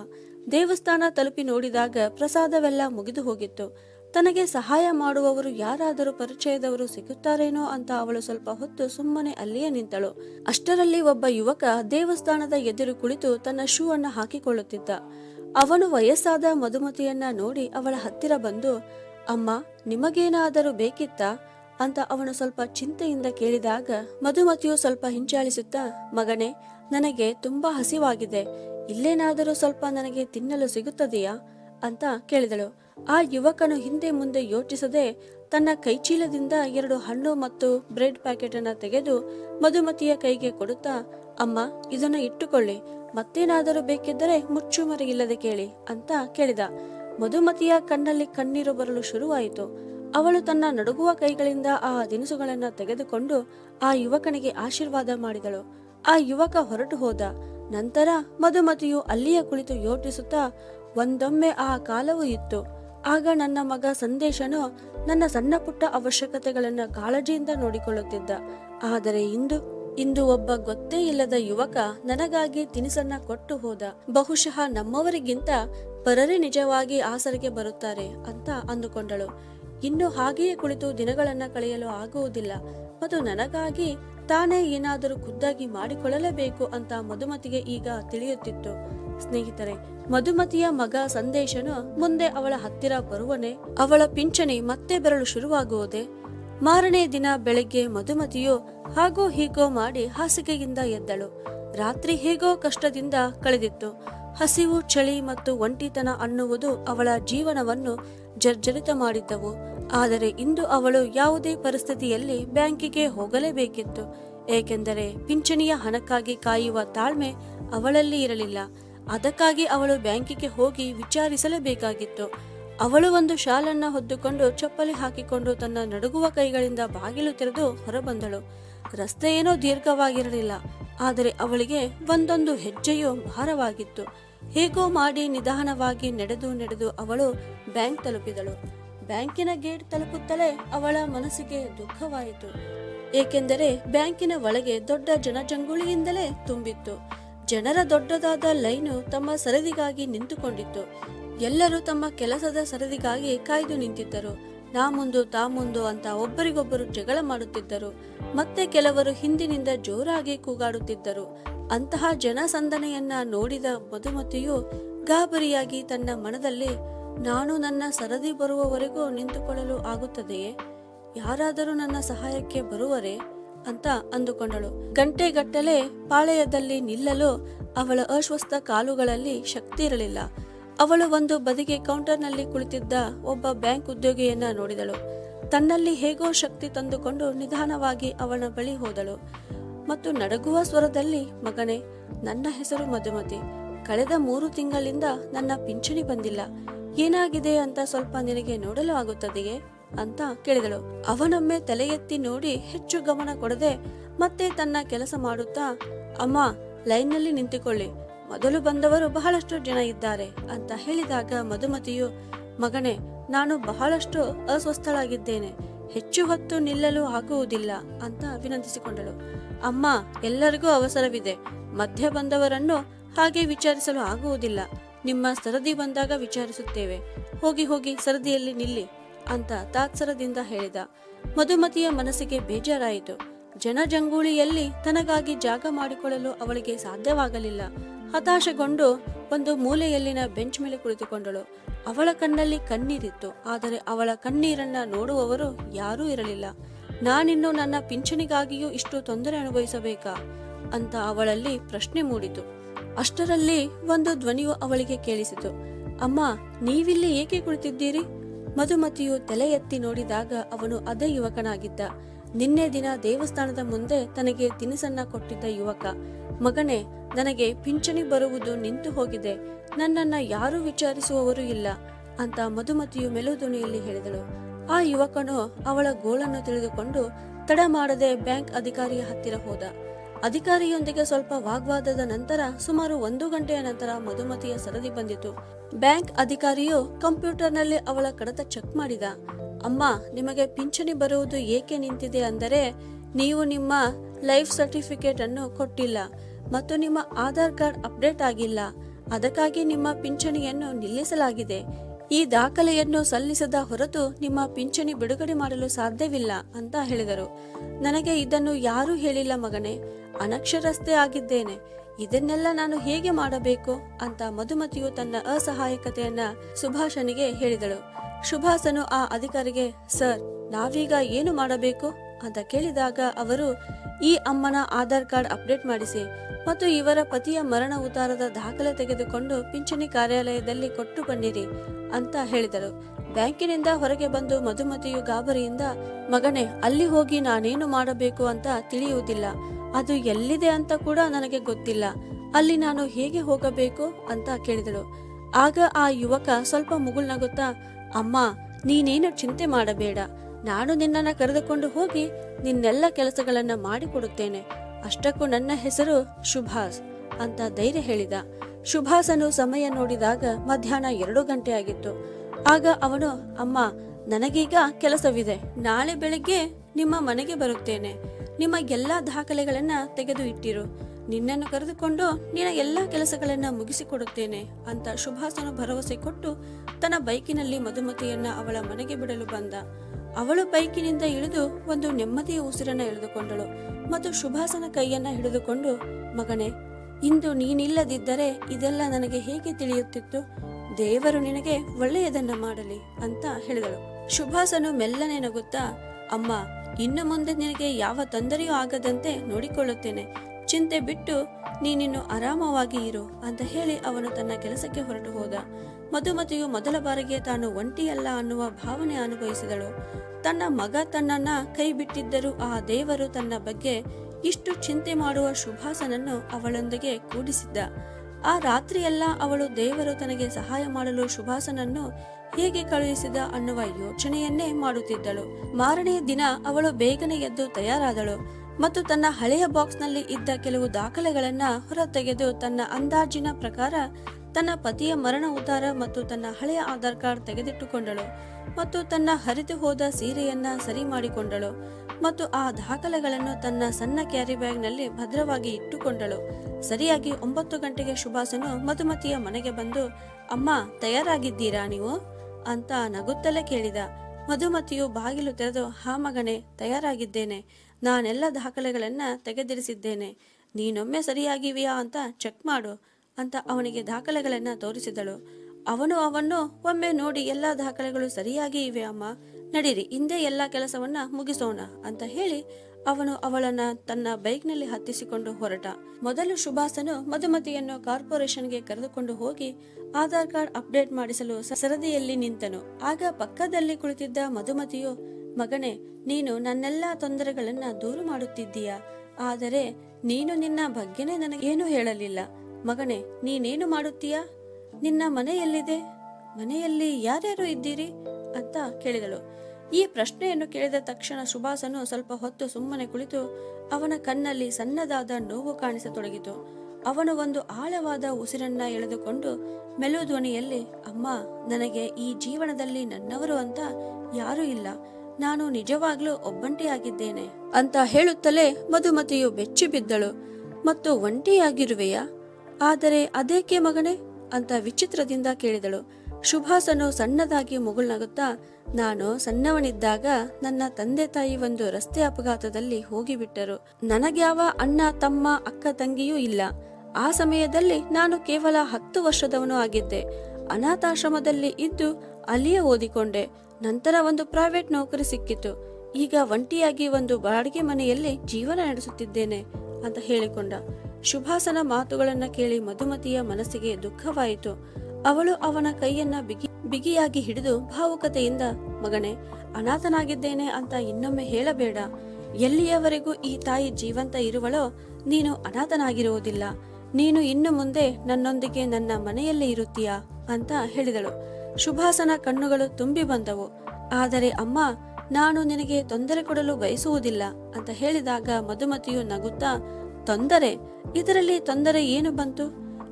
ದೇವಸ್ಥಾನ ತಲುಪಿ ನೋಡಿದಾಗ ಪ್ರಸಾದವೆಲ್ಲ ಮುಗಿದು ಹೋಗಿತ್ತು. ತನಗೆ ಸಹಾಯ ಮಾಡುವವರು ಯಾರಾದರೂ ಪರಿಚಯದವರು ಸಿಗುತ್ತಾರೇನೋ ಅಂತ ಅವಳು ಸ್ವಲ್ಪ ಹೊತ್ತು ಸುಮ್ಮನೆ ಅಲ್ಲಿಯೇ ನಿಂತಳು. ಅಷ್ಟರಲ್ಲಿ ಒಬ್ಬ ಯುವಕ ದೇವಸ್ಥಾನದ ಎದುರು ಕುಳಿತು ತನ್ನ ಶೂ ಅನ್ನು ಹಾಕಿಕೊಳ್ಳುತ್ತಿದ್ದ. ಅವನು ವಯಸ್ಸಾದ ಮಧುಮತಿಯನ್ನ ನೋಡಿ ಅವಳ ಹತ್ತಿರ ಬಂದು, ಅಮ್ಮ, ನಿಮಗೇನಾದರೂ ಬೇಕಿತ್ತಾ? ಅಂತ ಅವನು ಸ್ವಲ್ಪ ಚಿಂತೆಯಿಂದ ಕೇಳಿದಾಗ ಮಧುಮತಿಯು ಸ್ವಲ್ಪ ಹಿಂಚಾಳಿಸುತ್ತಾ ಮಗನೇ, ನನಗೆ ತುಂಬಾ ಹಸಿವಾಗಿದೆ. ಇಲ್ಲೇನಾದರೂ ಸ್ವಲ್ಪ ನನಗೆ ತಿನ್ನಲು ಸಿಗುತ್ತದೆಯಾ? ಅಂತ ಕೇಳಿದಳು. ಆ ಯುವಕನು ಹಿಂದೆ ಮುಂದೆ ಯೋಚಿಸದೆ ತನ್ನ ಕೈಚೀಲದಿಂದ ಎರಡು ಹಣ್ಣು ಮತ್ತು ಬ್ರೆಡ್ ಪ್ಯಾಕೆಟ್ ಅನ್ನ ತೆಗೆದು ಮಧುಮತಿಯ ಕೈಗೆ ಕೊಡುತ್ತಾ, ಅಮ್ಮ, ಇದನ್ನು ಇಟ್ಟುಕೊಳ್ಳಿ. ಮತ್ತೇನಾದರೂ ಬೇಕಿದ್ದರೆ ಮುಚ್ಚುಮರಿ ಇಲ್ಲದೆ ಕೇಳಿ ಅಂತ ಕೇಳಿದ. ಮಧುಮತಿಯ ಕಣ್ಣಲ್ಲಿ ಕಣ್ಣೀರು ಬರಲು ಶುರುವಾಯಿತು. ಅವಳು ತನ್ನ ನಡುಗುವ ಕೈಗಳಿಂದ ಆ ದಿನಸುಗಳನ್ನು ತೆಗೆದುಕೊಂಡು ಆ ಯುವಕನಿಗೆ ಆಶೀರ್ವಾದ ಮಾಡಿದಳು. ಆ ಯುವಕ ಹೊರಟು ಹೋದ. ನಂತರ ಮಧುಮತಿಯು ಅಲ್ಲಿಯೇ ಕುಳಿತು ಯೋಚಿಸುತ್ತಾ, ಒಂದೊಮ್ಮೆ ಆ ಕಾಲವೂ ಇತ್ತು. ಆಗ ನನ್ನ ಮಗ ಸಂದೇಶನು ನನ್ನ ಸಣ್ಣ ಪುಟ್ಟ ಅವಶ್ಯಕತೆಗಳನ್ನ ಕಾಳಜಿಯಿಂದ ನೋಡಿಕೊಳ್ಳುತ್ತಿದ್ದ. ಆದರೆ ಇಂದು ಇಂದು ಒಬ್ಬ ಗೊತ್ತೇ ಇಲ್ಲದ ಯುವಕ ನನಗಾಗಿ ತಿನಿಸನ್ನ ಕೊಟ್ಟು ಹೋದ. ಬಹುಶಃ ನಮ್ಮವರಿಗಿಂತ ಪರರೇ ನಿಜವಾಗಿ ಆಸರೆಗೆ ಬರುತ್ತಾರೆ, ಅಂತ ಅಂದುಕೊಂಡಳು. ಇನ್ನು ಹಾಗೆಯೇ ಕುಳಿತು ದಿನಗಳನ್ನು ಕಳೆಯಲು ಆಗುವುದಿಲ್ಲ. ಮತ್ತು ನನಗಾಗಿ ತಾನೇ ಏನಾದರೂ ಖುದ್ದಾಗಿ ಮಾಡಿಕೊಳ್ಳಲೇಬೇಕು ಅಂತ ಮಧುಮತಿಗೆ ಈಗ ತಿಳಿಯುತ್ತಿತ್ತು. ಸ್ನೇಹಿತರೆ, ಮಧುಮತಿಯ ಮಗ ಸಂದೇಶನು ಮುಂದೆ ಅವಳ ಹತ್ತಿರ ಬರುವನೆ, ಅವಳ ಪಿಂಚಣಿ ಮತ್ತೆ ಬರಲು ಶುರುವಾಗುವುದೇ. ಮಾರನೇ ದಿನ ಬೆಳಗ್ಗೆ ಮಧುಮತಿಯು ಹಾಗೋ ಹೀಗೋ ಮಾಡಿ ಹಾಸಿಗೆಯಿಂದ ಎದ್ದಳು. ರಾತ್ರಿ ಹೇಗೋ ಕಷ್ಟದಿಂದ ಕಳೆದಿತ್ತು. ಹಸಿವು, ಚಳಿ ಮತ್ತು ಒಂಟಿತನ ಅನ್ನುವುದು ಅವಳ ಜೀವನವನ್ನು ಜರ್ಜರಿತ ಮಾಡಿದ್ದವು. ಆದರೆ ಇಂದು ಅವಳು ಯಾವುದೇ ಪರಿಸ್ಥಿತಿಯಲ್ಲಿ ಬ್ಯಾಂಕಿಗೆ ಹೋಗಲೇಬೇಕಿತ್ತು, ಏಕೆಂದರೆ ಪಿಂಚಣಿಯ ಹಣಕ್ಕಾಗಿ ಕಾಯುವ ತಾಳ್ಮೆ ಅವಳಲ್ಲಿ ಇರಲಿಲ್ಲ. ಅದಕ್ಕಾಗಿ ಅವಳು ಬ್ಯಾಂಕಿಗೆ ಹೋಗಿ ವಿಚಾರಿಸಲೇಬೇಕಾಗಿತ್ತು. ಅವಳು ಒಂದು ಶಾಲನ್ನ ಹೊದ್ದುಕೊಂಡು ಚಪ್ಪಲಿ ಹಾಕಿಕೊಂಡು ತನ್ನ ನಡುಗುವ ಕೈಗಳಿಂದ ಬಾಗಿಲು ತೆರೆದು ಹೊರಬಂದಳು. ರಸ್ತೆ ಏನೋ ದೀರ್ಘವಾಗಿರಲಿಲ್ಲ, ಆದರೆ ಅವಳಿಗೆ ಒಂದೊಂದು ಹೆಜ್ಜೆಯು ಭಾರವಾಗಿತ್ತು. ಹೇಗೋ ಮಾಡಿ ನಿಧಾನವಾಗಿ ನಡೆದು ನಡೆದು ಅವಳು ಬ್ಯಾಂಕ್ ತಲುಪಿದಳು. ಬ್ಯಾಂಕಿನ ಗೇಟ್ ತಲುಪುತ್ತಲೇ ಅವಳ ಮನಸ್ಸಿಗೆ ದುಃಖವಾಯಿತು. ಏಕೆಂದರೆ ಬ್ಯಾಂಕಿನ ಒಳಗೆ ದೊಡ್ಡ ಜನಜಂಗುಳಿಯಿಂದಲೇ ತುಂಬಿತ್ತು. ಜನರ ದೊಡ್ಡದಾದ ಲೈನು ತಮ್ಮ ಸರದಿಗಾಗಿ ನಿಂತುಕೊಂಡಿತ್ತು. ಎಲ್ಲರೂ ತಮ್ಮ ಕೆಲಸದ ಸರದಿಗಾಗಿ ಕಾಯ್ದು ನಿಂತಿದ್ದರು. ನಾ ಮುಂದು ತಾ ಮುಂದು ಅಂತ ಒಬ್ಬರಿಗೊಬ್ಬರು ಜಗಳ ಮಾಡುತ್ತಿದ್ದರು. ಮತ್ತೆ ಕೆಲವರು ಹಿಂದಿನಿಂದ ಜೋರಾಗಿ ಕೂಗಾಡುತ್ತಿದ್ದರು. ಅಂತಹ ಜನಸಂದನೆಯನ್ನ ನೋಡಿದ ಮಧುಮತಿಯು ಗಾಬರಿಯಾಗಿ ತನ್ನ ಮನದಲ್ಲಿ ನಾನು ನನ್ನ ಸರದಿ ಬರುವವರೆಗೂ ನಿಂತುಕೊಳ್ಳಲು ಆಗುತ್ತದೆಯೇ? ಯಾರಾದರೂ ನನ್ನ ಸಹಾಯಕ್ಕೆ ಬರುವರೇ? ಅಂತ ಅಂದುಕೊಂಡಳು. ಗಂಟೆಗಟ್ಟಲೆ ಪಾಳೆಯದಲ್ಲಿ ನಿಲ್ಲಲು ಅವಳ ಅಸ್ವಸ್ಥ ಕಾಲುಗಳಲ್ಲಿ ಶಕ್ತಿ ಇರಲಿಲ್ಲ. ಅವಳು ಒಂದು ಬದಿಗೆ ಕೌಂಟರ್ನಲ್ಲಿ ಕುಳಿತಿದ್ದ ಒಬ್ಬ ಬ್ಯಾಂಕ್ ಉದ್ಯೋಗಿಯನ್ನ ನೋಡಿದಳು. ತನ್ನಲ್ಲಿ ಹೇಗೋ ಶಕ್ತಿ ತಂದುಕೊಂಡು ನಿಧಾನವಾಗಿ ಅವನ ಬಳಿ ಹೋದಳು. ಮತ್ತು ನಡಗುವ ಸ್ವರದಲ್ಲಿ, ಮಗನೇ, ನನ್ನ ಹೆಸರು ಮಧುಮತಿ. ಕಳೆದ ಮೂರು ತಿಂಗಳಿಂದ ನನ್ನ ಪಿಂಚಣಿ ಬಂದಿಲ್ಲ. ಏನಾಗಿದೆ ಅಂತ ಸ್ವಲ್ಪ ನಿನಗೆ ನೋಡಲು ಆಗುತ್ತದೆಯೇ? ಅಂತ ಕೇಳಿದಳು. ಅವನೊಮ್ಮೆ ತಲೆ ಎತ್ತಿ ನೋಡಿ ಹೆಚ್ಚು ಗಮನ ಕೊಡದೆ ಮತ್ತೆ ತನ್ನ ಕೆಲಸ ಮಾಡುತ್ತಾ, ಅಮ್ಮ, ಲೈನ್ನಲ್ಲಿ ನಿಂತುಕೊಳ್ಳಿ. ಮೊದಲು ಬಂದವರು ಬಹಳಷ್ಟು ಜನ ಇದ್ದಾರೆ ಅಂತ ಹೇಳಿದಾಗ ಮಧುಮತಿಯು, ಮಗನೇ, ನಾನು ಬಹಳಷ್ಟು ಅಸ್ವಸ್ಥಳಾಗಿದ್ದೇನೆ. ಹೆಚ್ಚು ಹೊತ್ತು ನಿಲ್ಲಲು ಆಗುವುದಿಲ್ಲ ಅಂತ ವಿನಂತಿಸಿಕೊಂಡಳು. ಅಮ್ಮ, ಎಲ್ಲರಿಗೂ ಅವಸರವಿದೆ. ಮಧ್ಯ ಬಂದವರನ್ನು ಹಾಗೆ ವಿಚಾರಿಸಲು ಆಗುವುದಿಲ್ಲ. ನಿಮ್ಮ ಸರದಿ ಬಂದಾಗ ವಿಚಾರಿಸುತ್ತೇವೆ. ಹೋಗಿ ಹೋಗಿ ಸರದಿಯಲ್ಲಿ ನಿಲ್ಲಿ ಅಂತ ತಾತ್ಸರದಿಂದ ಹೇಳಿದ. ಮಧುಮತಿಯ ಮನಸ್ಸಿಗೆ ಬೇಜಾರಾಯಿತು. ಜನಜಂಗೂಳಿಯಲ್ಲಿ ತನಗಾಗಿ ಜಾಗ ಮಾಡಿಕೊಳ್ಳಲು ಅವಳಿಗೆ ಸಾಧ್ಯವಾಗಲಿಲ್ಲ. ಹತಾಶಗೊಂಡು ಒಂದು ಮೂಲೆಯಲ್ಲಿನ ಬೆಂಚ್ ಮೇಲೆ ಕುಳಿತುಕೊಂಡಳು. ಅವಳ ಕಣ್ಣಲ್ಲಿ ಕಣ್ಣೀರಿತ್ತು. ಆದರೆ ಅವಳ ಕಣ್ಣೀರನ್ನ ನೋಡುವವರು ಯಾರೂ ಇರಲಿಲ್ಲ. ನಾನಿನ್ನು ನನ್ನ ಪಿಂಚಣಿಗಾಗಿಯೂ ಇಷ್ಟು ತೊಂದರೆ ಅನುಭವಿಸಬೇಕಾ? ಅಂತ ಅವಳಲ್ಲಿ ಪ್ರಶ್ನೆ ಮೂಡಿತು. ಅಷ್ಟರಲ್ಲಿ ಒಂದು ಧ್ವನಿಯು ಅವಳಿಗೆ ಕೇಳಿಸಿತು. ಅಮ್ಮ, ನೀವಿಲ್ಲಿ ಏಕೆ ಕುಳಿತಿದ್ದೀರಿ? ಮಧುಮತಿಯು ತಲೆ ಎತ್ತಿ ನೋಡಿದಾಗ ಅವನು ಅದೇ ಯುವಕನಾಗಿದ್ದ. ನಿನ್ನೆ ದಿನ ದೇವಸ್ಥಾನದ ಮುಂದೆ ತನಗೆ ತಿನಿಸನ್ನ ಕೊಟ್ಟಿದ್ದ ಯುವಕ. ಮಗನೇ, ನನಗೆ ಪಿಂಚಣಿ ಬರುವುದು ನಿಂತು ಹೋಗಿದೆ. ನನ್ನನ್ನ ಯಾರೂ ವಿಚಾರಿಸುವವರು ಇಲ್ಲ, ಅಂತ ಮಧುಮತಿಯು ಮೆಲುದುಣಿಯಲ್ಲಿ ಹೇಳಿದಳು. ಆ ಯುವಕನು ಅವಳ ಗೋಳನ್ನು ತಿಳಿದುಕೊಂಡು ತಡ ಮಾಡದೆ ಬ್ಯಾಂಕ್ ಅಧಿಕಾರಿಯ ಹತ್ತಿರ ಹೋದ. ಅಧಿಕಾರಿಯೊಂದಿಗೆ ಸ್ವಲ್ಪ ವಾಗ್ವಾದದ ನಂತರ ಸುಮಾರು ಒಂದು ಗಂಟೆಯ ನಂತರ ಮಧುಮತಿಯ ಸರದಿ ಬಂದಿತು. ಬ್ಯಾಂಕ್ ಅಧಿಕಾರಿಯು ಕಂಪ್ಯೂಟರ್ನಲ್ಲಿ ಅವಳ ಕಡತ ಚೆಕ್ ಮಾಡಿದ. ಅಮ್ಮ, ನಿಮಗೆ ಪಿಂಚಣಿ ಬರುವುದು ಏಕೆ ನಿಂತಿದೆ ಅಂದರೆ, ನೀವು ನಿಮ್ಮ ಲೈಫ್ ಸರ್ಟಿಫಿಕೇಟ್ ಅನ್ನು ಕೊಟ್ಟಿಲ್ಲ ಮತ್ತು ನಿಮ್ಮ ಆಧಾರ್ ಕಾರ್ಡ್ ಅಪ್ಡೇಟ್ ಆಗಿಲ್ಲ. ಅದಕ್ಕಾಗಿ ನಿಮ್ಮ ಪಿಂಚಣಿಯನ್ನು ನಿಲ್ಲಿಸಲಾಗಿದೆ. ಈ ದಾಖಲೆಯನ್ನು ಸಲ್ಲಿಸದ ಹೊರತು ನಿಮ್ಮ ಪಿಂಚಣಿ ಬಿಡುಗಡೆ ಮಾಡಲು ಸಾಧ್ಯವಿಲ್ಲ ಅಂತ ಹೇಳಿದರು. ನನಗೆ ಇದನ್ನು ಯಾರೂ ಹೇಳಿಲ್ಲ ಮಗನೇ. ಅನಕ್ಷರಸ್ಥೆ ಆಗಿದ್ದೇನೆ. ಇದನ್ನೆಲ್ಲ ನಾನು ಹೇಗೆ ಮಾಡಬೇಕು ಅಂತ ಮಧುಮತಿಯು ತನ್ನ ಅಸಹಾಯಕತೆಯನ್ನ ಸುಭಾಷನಿಗೆ ಹೇಳಿದಳು. ಸುಭಾಸನು ಆ ಅಧಿಕಾರಿಗೆ, ಸರ್, ನಾವೀಗ ಏನು ಮಾಡಬೇಕು? ಅಂತ ಕೇಳಿದಾಗ ಅವರು, ಈ ಅಮ್ಮನ ಆಧಾರ್ ಕಾರ್ಡ್ ಅಪ್ಡೇಟ್ ಮಾಡಿಸಿ ಮತ್ತು ಇವರ ಪತಿಯ ಮರಣ ಉತ್ತಾರದ ದಾಖಲೆ ತೆಗೆದುಕೊಂಡು ಪಿಂಚಣಿ ಕಾರ್ಯಾಲಯದಲ್ಲಿ ಕೊಟ್ಟು ಬನ್ನಿರಿ, ಅಂತ ಹೇಳಿದರು. ಬ್ಯಾಂಕಿನಿಂದ ಹೊರಗೆ ಬಂದು ಮಧುಮತಿಯು ಗಾಬರಿಯಿಂದ, ಮಗನೇ, ಅಲ್ಲಿ ಹೋಗಿ ನಾನೇನು ಮಾಡಬೇಕು ಅಂತ ತಿಳಿಯುವುದಿಲ್ಲ. ಅದು ಎಲ್ಲಿದೆ ಅಂತ ಕೂಡ ನನಗೆ ಗೊತ್ತಿಲ್ಲ. ಅಲ್ಲಿ ನಾನು ಹೇಗೆ ಹೋಗಬೇಕು? ಅಂತ ಕೇಳಿದಳು ಆಗ ಆ ಯುವಕ ಸ್ವಲ್ಪ ಮುಗುಳ್ನಗುತ್ತಾ, ಅಮ್ಮ, ನೀನೇನು ಚಿಂತೆ ಮಾಡಬೇಡ. ನಾನು ನಿನ್ನನ್ನ ಕರೆದುಕೊಂಡು ಹೋಗಿ ನಿನ್ನೆಲ್ಲ ಕೆಲಸಗಳನ್ನ ಮಾಡಿಕೊಡುತ್ತೇನೆ. ಅಷ್ಟಕ್ಕೂ ನನ್ನ ಹೆಸರು ಶುಭಾಸ್ ಅಂತ ಧೈರ್ಯ ಹೇಳಿದ. ಶುಭಾಸನು ಸಮಯ ನೋಡಿದಾಗ ಮಧ್ಯಾಹ್ನ ಎರಡು ಗಂಟೆ ಆಗಿತ್ತು. ಆಗ ಅವನು, ಅಮ್ಮ, ನನಗೀಗ ಕೆಲಸವಿದೆ. ನಾಳೆ ಬೆಳಗ್ಗೆ ನಿಮ್ಮ ಮನೆಗೆ ಬರುತ್ತೇನೆ. ನಿಮ್ಮ ಎಲ್ಲಾ ದಾಖಲೆಗಳನ್ನ ತೆಗೆದು ಇಟ್ಟಿರು. ನಿನ್ನನ್ನು ಕರೆದುಕೊಂಡು ನಿನ್ನ ಎಲ್ಲಾ ಕೆಲಸಗಳನ್ನ ಮುಗಿಸಿಕೊಡುತ್ತೇನೆ ಅಂತ ಶುಭಾಸನು ಭರವಸೆ ಕೊಟ್ಟು ತನ್ನ ಬೈಕಿನಲ್ಲಿ ಮಧುಮತಿಯನ್ನ ಅವಳ ಮನೆಗೆ ಬಿಡಲು ಬಂದ. ಅವಳು ಬೈಕಿನಿಂದ ಇಳಿದು ಒಂದು ನೆಮ್ಮದಿಯ ಉಸಿರನ್ನ ಎಳೆದುಕೊಂಡಳು ಮತ್ತು ಶುಭಾಸನ ಕೈಯನ್ನ ಹಿಡಿದುಕೊಂಡು, ಮಗನೇ, ಇಂದು ನೀನಿಲ್ಲದಿದ್ದರೆ ಇದೆಲ್ಲ ನನಗೆ ಹೇಗೆ ತಿಳಿಯುತ್ತಿತ್ತು? ದೇವರು ನಿನಗೆ ಒಳ್ಳೆಯದನ್ನ ಮಾಡಲಿ, ಅಂತ ಹೇಳಿದಳು. ಶುಭಾಸನು ಮೆಲ್ಲನೆ ನಗುತ್ತಾ, ಅಮ್ಮ, ಇನ್ನು ಮುಂದೆ ನಿನಗೆ ಯಾವ ತೊಂದರೆಯೂ ಆಗದಂತೆ ನೋಡಿಕೊಳ್ಳುತ್ತೇನೆ. ಚಿಂತೆ ಬಿಟ್ಟು ನೀನಿನ್ನು ಆರಾಮವಾಗಿ ಇರು, ಅಂತ ಹೇಳಿ ಅವನು ತನ್ನ ಕೆಲಸಕ್ಕೆ ಹೊರಟು ಹೋದ. ಮಧುಮತಿಯು ಮೊದಲ ಬಾರಿಗೆ ತಾನು ಒಂಟಿಯಲ್ಲ ಅನ್ನುವ ಭಾವನೆ ಅನುಭವಿಸಿದಳು. ತನ್ನ ಮಗ ತನ್ನನ್ನ ಕೈ ಬಿಟ್ಟಿದ್ದರೂ ಆ ದೇವರು ತನ್ನ ಬಗ್ಗೆ ಇಷ್ಟು ಚಿಂತೆ ಮಾಡುವ ಶುಭಾಸನನ್ನು ಅವಳೊಂದಿಗೆ ಕೂಡಿಸಿದ್ದ. ಆ ರಾತ್ರಿಯೆಲ್ಲ ಅವಳು ದೇವರು ತನಗೆ ಸಹಾಯ ಮಾಡಲು ಶುಭಾಸನನ್ನು ಹೇಗೆ ಕಳುಹಿಸಿದ ಅನ್ನುವ ಯೋಚನೆಯನ್ನೇ ಮಾಡುತ್ತಿದ್ದಳು. ಮಾರನೆಯ ದಿನ ಅವಳು ಬೇಗನೆ ಎದ್ದು ತಯಾರಾದಳು ಮತ್ತು ತನ್ನ ಹಳೆಯ ಬಾಕ್ಸ್ನಲ್ಲಿ ಇದ್ದ ಕೆಲವು ದಾಖಲೆಗಳನ್ನ ಹೊರತೆಗೆದು ತನ್ನ ಅಂದಾಜಿನ ಪ್ರಕಾರ ತನ್ನ ಪತಿಯ ಮರಣ ಉದ್ಧಾರ ಮತ್ತು ತನ್ನ ಹಳೆಯ ಆಧಾರ್ ಕಾರ್ಡ್ ತೆಗೆದಿಟ್ಟುಕೊಂಡಳು ಮತ್ತು ತನ್ನ ಹರಿದು ಹೋದ ಸೀರೆಯನ್ನ ಸರಿ ಮಾಡಿಕೊಂಡಳು ಮತ್ತು ಆ ದಾಖಲೆಗಳನ್ನು ತನ್ನ ಸಣ್ಣ ಕ್ಯಾರಿ ಬ್ಯಾಗ್ನಲ್ಲಿ ಭದ್ರವಾಗಿ ಇಟ್ಟುಕೊಂಡಳು. ಸರಿಯಾಗಿ ಒಂಬತ್ತು ಗಂಟೆಗೆ ಶುಭಾಸನು ಮಧುಮತಿಯ ಮನೆಗೆ ಬಂದು, ಅಮ್ಮ, ತಯಾರಾಗಿದ್ದೀರಾ ನೀವು? ಅಂತ ನಗುತ್ತಲೇ ಕೇಳಿದ. ಮಧುಮತಿಯು ಬಾಗಿಲು ತೆರೆದು, ಹಾ ಮಗನೇ, ತಯಾರಾಗಿದ್ದೇನೆ. ನಾನೆಲ್ಲ ದಾಖಲೆಗಳನ್ನ ತೆಗೆದಿರಿಸಿದ್ದೇನೆ. ನೀನೊಮ್ಮೆ ಸರಿಯಾಗಿವೆಯಾ ಅಂತ ಚೆಕ್ ಮಾಡು. ಅಂತ ಅವನಿಗೆ ದಾಖಲೆಗಳನ್ನ ತೋರಿಸಿದಳು. ಅವನು ಅವನ್ನು, ಒಮ್ಮೆ ನೋಡಿ ಎಲ್ಲಾ ದಾಖಲೆಗಳು ಸರಿಯಾಗಿ ಇವೆ ಅಮ್ಮ. ನಡೀರಿ, ಹಿಂದೆ ಎಲ್ಲಾ ಕೆಲಸವನ್ನ ಮುಗಿಸೋಣ ಅಂತ ಹೇಳಿ ಅವನು ಅವಳನ್ನ ತನ್ನ ಬೈಕ್ನಲ್ಲಿ ಹತ್ತಿಸಿಕೊಂಡು ಹೊರಟ. ಮೊದಲು ಸುಭಾಸನು ಮಧುಮತಿಯನ್ನು ಕಾರ್ಪೊರೇಷನ್ಗೆ ಕರೆದುಕೊಂಡು ಹೋಗಿ ಆಧಾರ್ ಕಾರ್ಡ್ ಅಪ್ಡೇಟ್ ಮಾಡಿಸಲು ಸರದಿಯಲ್ಲಿ ನಿಂತನು. ಆಗ ಪಕ್ಕದಲ್ಲಿ ಕುಳಿತಿದ್ದ ಮಧುಮತಿಯು, ಮಗನೇ, ನೀನು ನನ್ನೆಲ್ಲಾ ತೊಂದರೆಗಳನ್ನ ದೂರು ಮಾಡುತ್ತಿದ್ದೀಯಾ? ಆದರೆ ನೀನು ನಿನ್ನ ಬಗ್ಗೆನೇ ನನಗೇನು ಹೇಳಲಿಲ್ಲ? ಮಗನೇ, ನೀನೇನು ಮಾಡುತ್ತೀಯಾ? ನಿನ್ನ ಮನೆಯಲ್ಲಿದೆ. ಮನೆಯಲ್ಲಿ ಯಾರ್ಯಾರು ಇದ್ದೀರಿ? ಅಂತ ಕೇಳಿದಳು. ಈ ಪ್ರಶ್ನೆಯನ್ನು ಕೇಳಿದ ತಕ್ಷಣ ಸುಭಾಸನು ಸ್ವಲ್ಪ ಹೊತ್ತು ಸುಮ್ಮನೆ ಕುಳಿತು ಅವನ ಕಣ್ಣಲ್ಲಿ ಸಣ್ಣದಾದ ನೋವು ಕಾಣಿಸತೊಡಗಿತು. ಅವನು ಒಂದು ಆಳವಾದ ಉಸಿರನ್ನ ಎಳೆದುಕೊಂಡು ಮೆಲು ಧ್ವನಿಯಲ್ಲಿ, ಅಮ್ಮ, ನನಗೆ ಈ ಜೀವನದಲ್ಲಿ ನನ್ನವರು ಅಂತ ಯಾರೂ ಇಲ್ಲ. ನಾನು ನಿಜವಾಗ್ಲೂ ಒಬ್ಬಂಟಿಯಾಗಿದ್ದೇನೆ ಅಂತ ಹೇಳುತ್ತಲೇ ಮಧುಮತಿಯು ಬೆಚ್ಚಿ ಬಿದ್ದಳು ಮತ್ತು ಒಂಟಿಯಾಗಿರುವೆಯಾ? ಆದರೆ ಅದೇಕೆ ಮಗನೇ ಅಂತ ವಿಚಿತ್ರದಿಂದ ಕೇಳಿದಳು. ಶುಭಾಸನು ಸಣ್ಣದಾಗಿ ಮುಗುಳ್ನಗುತ್ತಾ, ನಾನು ಸಣ್ಣವನಿದ್ದಾಗ ನನ್ನ ತಂದೆ ತಾಯಿ ಒಂದು ರಸ್ತೆ ಅಪಘಾತದಲ್ಲಿ ಹೋಗಿಬಿಟ್ಟರು. ನನಗ್ಯಾವ ಅಣ್ಣ, ತಮ್ಮ, ಅಕ್ಕ, ತಂಗಿಯೂ ಇಲ್ಲ. ಆ ಸಮಯದಲ್ಲಿ ನಾನು ಕೇವಲ ಹತ್ತು ವರ್ಷದವನು ಆಗಿದ್ದೆ. ಅನಾಥಾಶ್ರಮದಲ್ಲಿ ಇದ್ದು ಅಲ್ಲಿಯೇ ಓದಿಕೊಂಡೆ. ನಂತರ ಒಂದು ಪ್ರೈವೇಟ್ ನೌಕರಿ ಸಿಕ್ಕಿತು. ಈಗ ಒಂಟಿಯಾಗಿ ಒಂದು ಬಾಡಿಗೆ ಮನೆಯಲ್ಲಿ ಜೀವನ ನಡೆಸುತ್ತಿದ್ದೇನೆ, ಅಂತ ಹೇಳಿಕೊಂಡ. ಶುಭಾಸನ ಮಾತುಗಳನ್ನ ಕೇಳಿ ಮಧುಮತಿಯ ಮನಸ್ಸಿಗೆ ದುಃಖವಾಯಿತು. ಅವಳು ಅವನ ಕೈಯನ್ನ ಬಿಗಿ, ಬಿಗಿಯಾಗಿ ಹಿಡಿದು ಭಾವುಕತೆಯಿಂದ, ಮಗನೇ, ಅನಾಥನಾಗಿದ್ದೇನೆ ಅಂತ ಇನ್ನೊಮ್ಮೆ ಹೇಳಬೇಡ. ಎಲ್ಲಿಯವರೆಗೂ ಈ ತಾಯಿ ಜೀವಂತ ಇರುವಳೋ, ನೀನು ಅನಾಥನಾಗಿರುವುದಿಲ್ಲ. ನೀನು ಇನ್ನು ಮುಂದೆ ನನ್ನೊಂದಿಗೆ ನನ್ನ ಮನೆಯಲ್ಲೇ ಇರುತ್ತೀಯಾ? ಅಂತ ಹೇಳಿದಳು. ಶುಭಾಸನ ಕಣ್ಣುಗಳು ತುಂಬಿ ಬಂದವು. ಆದರೆ ಅಮ್ಮ, ನಾನು ನಿನಗೆ ತೊಂದರೆ ಕೊಡಲು ಬಯಸುವುದಿಲ್ಲ ಅಂತ ಹೇಳಿದಾಗ ಮಧುಮತಿಯು ನಗುತ್ತಾ ತೊಂದರೆ. ಇದರಲ್ಲಿ ತೊಂದರೆ ಏನು ಬಂತು?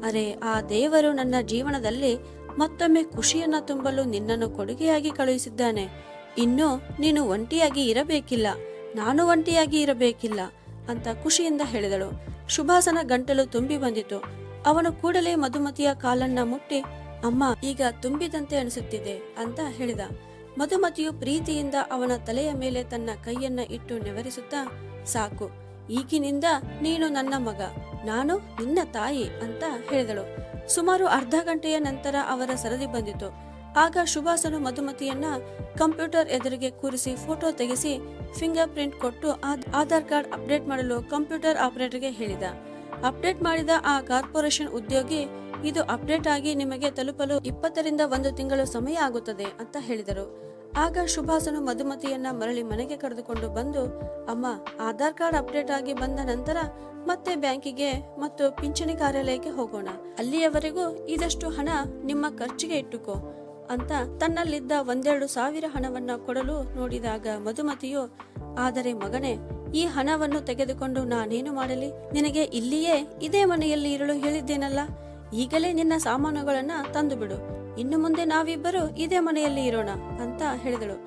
ಅರೆ, ಆ ದೇವರು ನನ್ನ ಜೀವನದಲ್ಲಿ ಮತ್ತೊಮ್ಮೆ ಖುಷಿಯನ್ನ ತುಂಬಲು ನಿನ್ನನ್ನು ಕೊಡುಗೆಯಾಗಿ ಕಳುಹಿಸಿದ್ದಾನೆ. ಇನ್ನು ನೀನು ಒಂಟಿಯಾಗಿ ಇರಬೇಕಿಲ್ಲ. ನಾನು ಒಂಟಿಯಾಗಿ ಇರಬೇಕಿಲ್ಲ ಅಂತ ಖುಷಿಯಿಂದ ಹೇಳಿದಳು. ಶುಭಾಸನ ಗಂಟಲು ತುಂಬಿ ಬಂದಿತು. ಅವನು ಕೂಡಲೇ ಮಧುಮತಿಯ ಕಾಲನ್ನ ಮುಟ್ಟಿ, ಅಮ್ಮ, ಈಗ ತುಂಬಿದಂತೆ ಅನಿಸುತ್ತಿದೆ ಅಂತ ಹೇಳಿದ. ಮಧುಮತಿಯು ಪ್ರೀತಿಯಿಂದ ಅವನ ತಲೆಯ ಮೇಲೆ ತನ್ನ ಕೈಯನ್ನ ಇಟ್ಟು ನೆವರಿಸುತ್ತಾ, ಸಾಕು. ಈಗಿನಿಂದ ನೀನು ನನ್ನ ಮಗ, ನಾನು ನಿನ್ನ ತಾಯಿ ಅಂತ ಹೇಳಿದಳು. ಸುಮಾರು ಅರ್ಧ ಗಂಟೆಯ ನಂತರ ಅವರ ಸರದಿ ಬಂದಿತು. ಆಗ ಸುಭಾಸನು ಮಧುಮತಿಯನ್ನ ಕಂಪ್ಯೂಟರ್ ಎದುರಿಗೆ ಕೂರಿಸಿ ಫೋಟೋ ತೆಗೆಸಿ ಫಿಂಗರ್ ಪ್ರಿಂಟ್ ಕೊಟ್ಟು ಆಧಾರ್ ಕಾರ್ಡ್ ಅಪ್ಡೇಟ್ ಮಾಡಲು ಕಂಪ್ಯೂಟರ್ ಆಪರೇಟರ್ಗೆ ಹೇಳಿದ. ಅಪ್ಡೇಟ್ ಮಾಡಿದ ಆ ಕಾರ್ಪೊರೇಷನ್ ಉದ್ಯೋಗಿ, ಇದು ಅಪ್ಡೇಟ್ ಆಗಿ ನಿಮಗೆ ತಲುಪಲು ಇಪ್ಪತ್ತರಿಂದ ಒಂದು ತಿಂಗಳು ಸಮಯ ಆಗುತ್ತದೆ ಅಂತ ಹೇಳಿದರು. ಆಗ ಸುಭಾಸನು ಮಧುಮತಿಯನ್ನ ಮರಳಿ ಮನೆಗೆ ಕರೆದುಕೊಂಡು ಬಂದು, ಅಮ್ಮ, ಆಧಾರ್ ಕಾರ್ಡ್ ಅಪ್ಡೇಟ್ ಆಗಿ ಬಂದ ನಂತರ ಮತ್ತೆ ಬ್ಯಾಂಕಿಗೆ ಮತ್ತು ಪಿಂಚಣಿ ಕಾರ್ಯಾಲಯಕ್ಕೆ ಹೋಗೋಣ. ಅಲ್ಲಿಯವರೆಗೂ ಇದಷ್ಟು ಹಣ ನಿಮ್ಮ ಖರ್ಚಿಗೆ ಇಟ್ಟುಕೋ ಅಂತ ತನ್ನಲ್ಲಿದ್ದ ಒಂದೆರಡು ಸಾವಿರ ಹಣವನ್ನ ಕೊಡಲು ನೋಡಿದಾಗ ಮಧುಮತಿಯು, ಆದರೆ ಮಗನೇ, ಈ ಹಣವನ್ನು ತೆಗೆದುಕೊಂಡು ನಾನೇನು ಮಾಡಲಿ? ನಿನಗೆ ಇಲ್ಲಿಯೇ ಇದೇ ಮನೆಯಲ್ಲಿ ಇರಲು ಹೇಳಿದ್ದೇನಲ್ಲ? ಈಗಲೇ ನಿನ್ನ ಸಾಮಾನುಗಳನ್ನ ತಂದು ಬಿಡು ಇನ್ನು ಮುಂದೆ ನಾವಿಬ್ಬರು ಇದೇ ಮನೆಯಲ್ಲಿ ಇರೋಣ ಅಂತ ಹೇಳಿದಳು.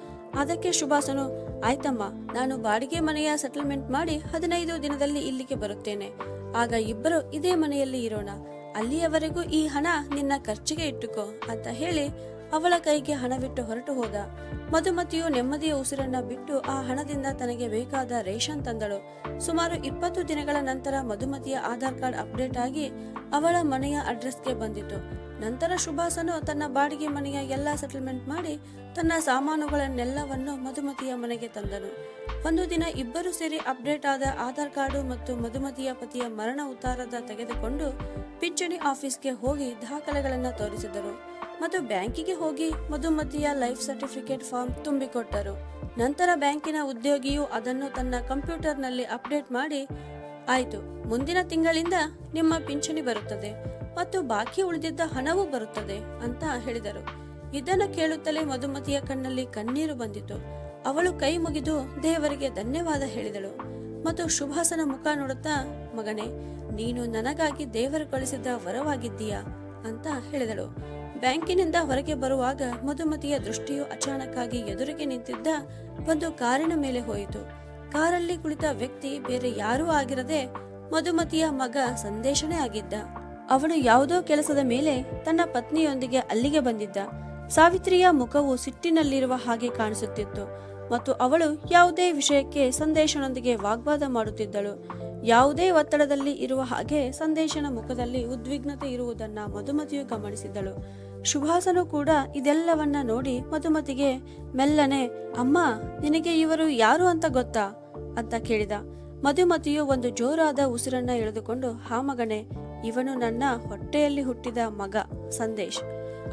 ಅದಕ್ಕೆ ಶುಭಾಸನು ಆಯ್ತಮ್ಮ, ನಾನು ಬಾಡಿಗೆ ಮನೆಯ ಸೆಟಲ್ಮೆಂಟ್ ಮಾಡಿ ಹದಿನೈದು ದಿನದಲ್ಲಿ ಇಲ್ಲಿಗೆ ಬರುತ್ತೇನೆ. ಆಗ ಇಬ್ಬರು ಇದೇ ಮನೆಯಲ್ಲಿ ಇರೋಣ. ಅಲ್ಲಿಯವರೆಗೂ ಈ ಹಣ ನಿನ್ನ ಖರ್ಚಿಗೆ ಇಟ್ಟುಕೋ ಅಂತ ಹೇಳಿ ಅವಳ ಕೈಗೆ ಹಣವಿಟ್ಟು ಹೊರಟು ಹೋದ. ಮಧುಮತಿಯು ನೆಮ್ಮದಿಯ ಉಸಿರನ್ನ ಬಿಟ್ಟು ಆ ಹಣದಿಂದ ತನಗೆ ಬೇಕಾದ ರೇಷನ್ ತಂದಳು. ಸುಮಾರು ಇಪ್ಪತ್ತು ದಿನಗಳ ನಂತರ ಮಧುಮತಿಯ ಆಧಾರ್ ಕಾರ್ಡ್ ಅಪ್ಡೇಟ್ ಆಗಿ ಅವಳ ಮನೆಯ ಅಡ್ರೆಸ್ಗೆ ಬಂದಿತು. ನಂತರ ಸುಭಾಸನು ತನ್ನ ಬಾಡಿಗೆ ಮನೆಯ ಎಲ್ಲ ಸೆಟಲ್ಮೆಂಟ್ ಮಾಡಿ ತನ್ನ ಸಾಮಾನುಗಳನ್ನೆಲ್ಲವನ್ನು ಮಧುಮತಿಯ ಮನೆಗೆ ತಂದನು. ಒಂದು ದಿನ ಇಬ್ಬರು ಸೇರಿ ಅಪ್ಡೇಟ್ ಆದ ಆಧಾರ್ ಕಾರ್ಡು ಮತ್ತು ಮಧುಮತಿಯ ಪತಿಯ ಮರಣ ಉತ್ತಾರದ ತೆಗೆದುಕೊಂಡು ಪಿಂಚಣಿ ಆಫೀಸ್ಗೆ ಹೋಗಿ ದಾಖಲೆಗಳನ್ನು ತೋರಿಸಿದರು ಮತ್ತು ಬ್ಯಾಂಕಿಗೆ ಹೋಗಿ ಮಧುಮತಿಯ ಲೈಫ್ ಸರ್ಟಿಫಿಕೇಟ್ ಫಾರ್ಮ್ ತುಂಬಿಕೊಟ್ಟರು. ನಂತರ ಬ್ಯಾಂಕಿನ ಉದ್ಯೋಗಿಯು ಅದನ್ನು ತನ್ನ ಕಂಪ್ಯೂಟರ್ನಲ್ಲಿ ಅಪ್ಡೇಟ್ ಮಾಡಿ ಆಯ್ತು, ಮುಂದಿನ ತಿಂಗಳಿಂದ ನಿಮ್ಮ ಪಿಂಚಣಿ ಬರುತ್ತದೆ ಮತ್ತು ಬಾಕಿ ಉಳಿದಿದ್ದ ಹಣವೂ ಬರುತ್ತದೆ ಅಂತ ಹೇಳಿದರು. ಇದನ್ನು ಕೇಳುತ್ತಲೇ ಮಧುಮತಿಯ ಕಣ್ಣಲ್ಲಿ ಕಣ್ಣೀರು ಬಂದಿತು. ಅವಳು ಕೈ ಮುಗಿದು ದೇವರಿಗೆ ಧನ್ಯವಾದ ಹೇಳಿದಳು ಮತ್ತು ಶುಭಾಸನ ಮುಖ ನೋಡುತ್ತಾ, ಮಗನೇ, ನೀನು ನನಗಾಗಿ ದೇವರು ಕಳಿಸಿದ ವರವಾಗಿದ್ದೀಯಾ? ಅಂತ ಹೇಳಿದಳು. ಬ್ಯಾಂಕಿನಿಂದ ಹೊರಗೆ ಬರುವಾಗ ಮಧುಮತಿಯ ದೃಷ್ಟಿಯು ಅಚಾನಕ್ಕಾಗಿ ಎದುರಿಗೆ ನಿಂತಿದ್ದ ಒಂದು ಕಾರಿನ ಮೇಲೆ ಹೋಯಿತು. ಕಾರಲ್ಲಿ ಕುಳಿತ ವ್ಯಕ್ತಿ ಬೇರೆ ಯಾರೂ ಆಗಿರದೆ ಮಧುಮತಿಯ ಮಗ ಸಂದೇಶನೇ ಆಗಿದ್ದ. ಅವನು ಯಾವುದೋ ಕೆಲಸದ ಮೇಲೆ ತನ್ನ ಪತ್ನಿಯೊಂದಿಗೆ ಅಲ್ಲಿಗೆ ಬಂದಿದ್ದ. ಸಾವಿತ್ರಿಯ ಮುಖವು ಸಿಟ್ಟಿನಲ್ಲಿರುವ ಹಾಗೆ ಕಾಣಿಸುತ್ತಿತ್ತು ಮತ್ತು ಅವಳು ಯಾವುದೇ ವಿಷಯಕ್ಕೆ ಸಂದೇಶನೊಂದಿಗೆ ವಾಗ್ವಾದ ಮಾಡುತ್ತಿದ್ದಳು. ಯಾವುದೇ ಒತ್ತಡದಲ್ಲಿ ಇರುವ ಹಾಗೆ ಸಂದೇಶನ ಮುಖದಲ್ಲಿ ಉದ್ವಿಗ್ನತೆ ಇರುವುದನ್ನ ಮಧುಮತಿಯು ಗಮನಿಸಿದಳು ಶುಭಾಸನು ಕೂಡ ಇದೆಲ್ಲವನ್ನ ನೋಡಿ ಮಧುಮತಿಗೆ, ಮೆಲ್ಲನೆ, ಅಮ್ಮ, ನಿನಗೆ ಇವರು ಯಾರು ಅಂತ ಗೊತ್ತಾ? ಅಂತ ಕೇಳಿದ. ಮಧುಮತಿಯು ಒಂದು ಜೋರಾದ ಉಸಿರನ್ನ ಎಳೆದುಕೊಂಡು, ಹಾ ಮಗನೇ, ಇವನು ನನ್ನ ಹೊಟ್ಟೆಯಲ್ಲಿ ಹುಟ್ಟಿದ ಮಗ, ಸಂದೇಶ್.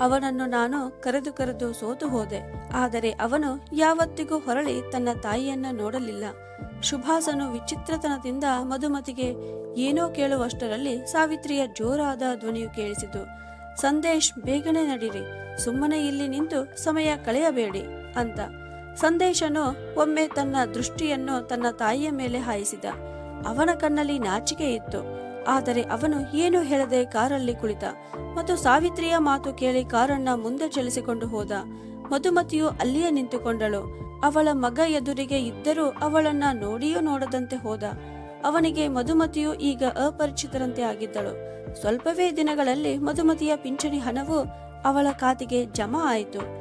ಅವನನ್ನು ನಾನು ಕರೆದು ಕರೆದು ಸೋತು ಹೋದೆ. ಆದರೆ ಅವನು ಯಾವತ್ತಿಗೂ ಹೊರಳಿ ತನ್ನ ತಾಯಿಯನ್ನ ನೋಡಲಿಲ್ಲ. ಶುಭಾಸನು ವಿಚಿತ್ರತನದಿಂದ ಮಧುಮತಿಗೆ ಏನೋ ಕೇಳುವಷ್ಟರಲ್ಲಿ ಸಾವಿತ್ರಿಯ ಜೋರಾದ ಧ್ವನಿಯು ಕೇಳಿಸಿತು. ಸಂದೇಶ್, ಬೇಗನೆ ನಡೀರಿ. ಸುಮ್ಮನೆ ಇಲ್ಲಿ ನಿಂತು ಸಮಯ ಕಳೆಯಬೇಡಿ ಅಂತ. ಸಂದೇಶನು ಒಮ್ಮೆ ತನ್ನ ದೃಷ್ಟಿಯನ್ನು ತನ್ನ ತಾಯಿಯ ಮೇಲೆ ಹಾಯಿಸಿದ. ಅವನ ಕಣ್ಣಲ್ಲಿ ನಾಚಿಕೆ ಇತ್ತು. ಆದರೆ ಅವನು ಏನು ಹೇಳದೆ ಕಾರಲ್ಲಿ ಕುಳಿತ ಮತ್ತು ಸಾವಿತ್ರಿಯ ಮಾತು ಕೇಳಿ ಕಾರನ್ನ ಮುಂದೆ ಚಲಿಸಿಕೊಂಡು ಹೋದ. ಮಧುಮತಿಯು ಅಲ್ಲಿಯೇ ನಿಂತುಕೊಂಡಳು. ಅವಳ ಮಗ ಎದುರಿಗೆ ಇದ್ದರೂ ಅವಳನ್ನ ನೋಡಿಯೂ ನೋಡದಂತೆ ಹೋದ. ಅವನಿಗೆ ಮಧುಮತಿಯು ಈಗ ಅಪರಿಚಿತರಂತೆ ಆಗಿದ್ದಳು. ಸ್ವಲ್ಪವೇ ದಿನಗಳಲ್ಲಿ ಮಧುಮತಿಯ ಪಿಂಚಣಿ ಹಣವು ಅವಳ ಖಾತೆಗೆ ಜಮಾ ಆಯಿತು.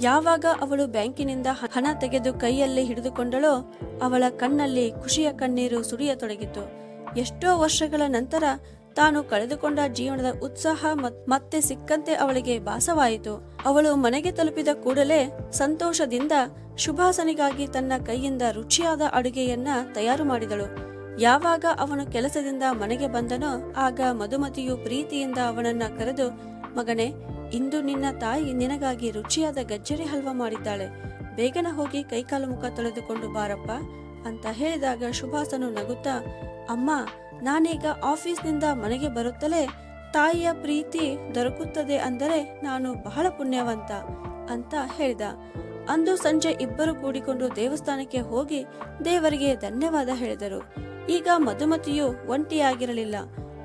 ಯಾವಾಗ ಅವಳು ಬ್ಯಾಂಕಿನಿಂದ ಹಣ ತೆಗೆದು ಕೈಯಲ್ಲಿ ಹಿಡಿದುಕೊಂಡಳೋ ಅವಳ ಕಣ್ಣಲ್ಲಿ ಖುಷಿಯ ಕಣ್ಣೀರು ಸುರಿಯತೊಡಗಿತು. ಎಷ್ಟೋ ವರ್ಷಗಳ ನಂತರ ತಾನು ಕಳೆದುಕೊಂಡ ಜೀವನದ ಉತ್ಸಾಹ ಮತ್- ಮತ್ತೆ ಸಿಕ್ಕಂತೆ ಅವಳಿಗೆ ಭಾಸವಾಯಿತು. ಅವಳು ಮನೆಗೆ ತಲುಪಿದ ಕೂಡಲೇ ಸಂತೋಷದಿಂದ ಶುಭಾಸನಿಗಾಗಿ ತನ್ನ ಕೈಯಿಂದ ರುಚಿಯಾದ ಅಡುಗೆಯನ್ನ ತಯಾರು ಮಾಡಿದಳು. ಯಾವಾಗ ಅವನು ಕೆಲಸದಿಂದ ಮನೆಗೆ ಬಂದನೋ ಆಗ ಮಧುಮತಿಯು ಪ್ರೀತಿಯಿಂದ ಅವನನ್ನ ಕರೆದು, ಮಗನೇ ಇಂದು ನಿನ್ನ ತಾಯಿ ನಿನಗಾಗಿ ರುಚಿಯಾದ ಗಜ್ಜರಿ ಹಲ್ವಾ ಮಾಡಿದ್ದಾಳೆ. ಬೇಗನ ಹೋಗಿ ಕೈಕಾಲು ಮುಖ ತೊಳೆದುಕೊಂಡು ಬಾರಪ್ಪ, ಅಂತ ಹೇಳಿದಾಗ ಶುಭಾಸನು ನಗುತ್ತಾ, ಅಮ್ಮ, ನಾನೀಗ ಆಫೀಸ್ನಿಂದ ಮನೆಗೆ ಬರುತ್ತಲೇ ತಾಯಿಯ ಪ್ರೀತಿ ದೊರಕುತ್ತದೆ ಅಂದರೆ ನಾನು ಬಹಳ ಪುಣ್ಯವಂತ, ಅಂತ ಹೇಳಿದ. ಅಂದು ಸಂಜೆ ಇಬ್ಬರು ಕೂಡಿಕೊಂಡು ದೇವಸ್ಥಾನಕ್ಕೆ ಹೋಗಿ ದೇವರಿಗೆ ಧನ್ಯವಾದ ಹೇಳಿದರು. ಈಗ ಮಧುಮತಿಯು ಒಂಟಿಯಾಗಿರಲಿಲ್ಲ.